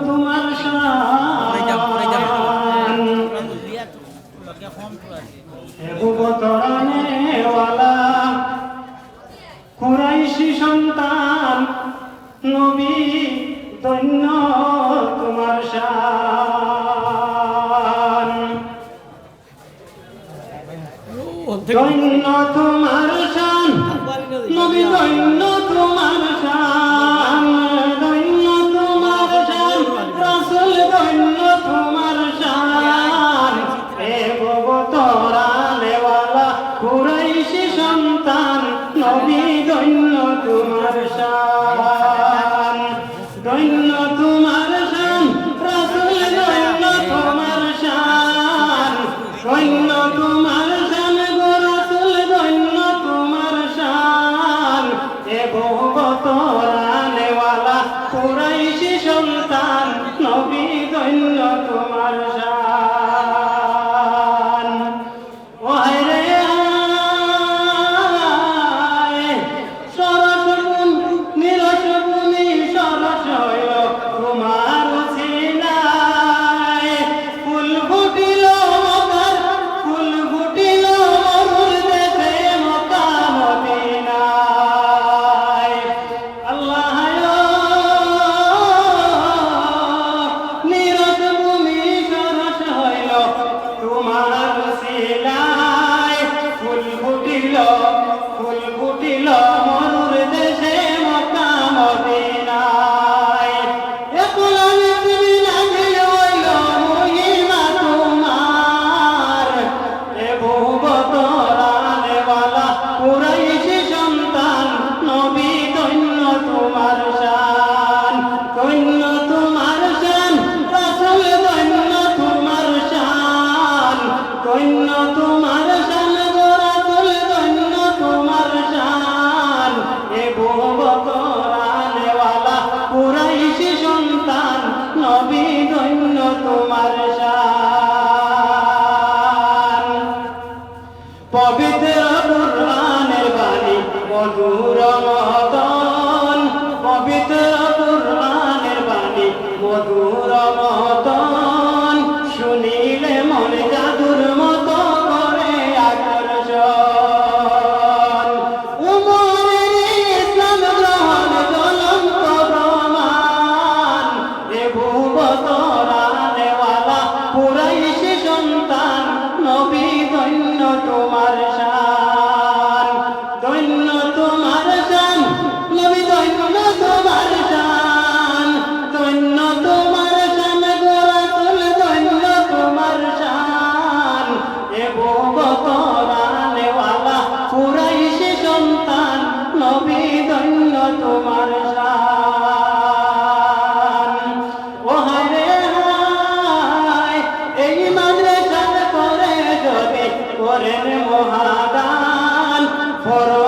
তোমার কুরাইশি সন্তান নবী দৈন্য তোমার শান। দৈন্য তোমার শান নবী দৈন্য নবী ধন্য তোমার শাহ। ধন্য তোমার শান গোরা তুল ধন্য তোমার শান। এ ভুব তোরানেওয়ালা কুরাইশি সন্তান নবী ধন্য তোমার শান। পবিত্র কুরআনের বাণী মধুর মহতা নবী দৈন্য এই মাদ্রাসার পরে যদি করেন মহাদান ফর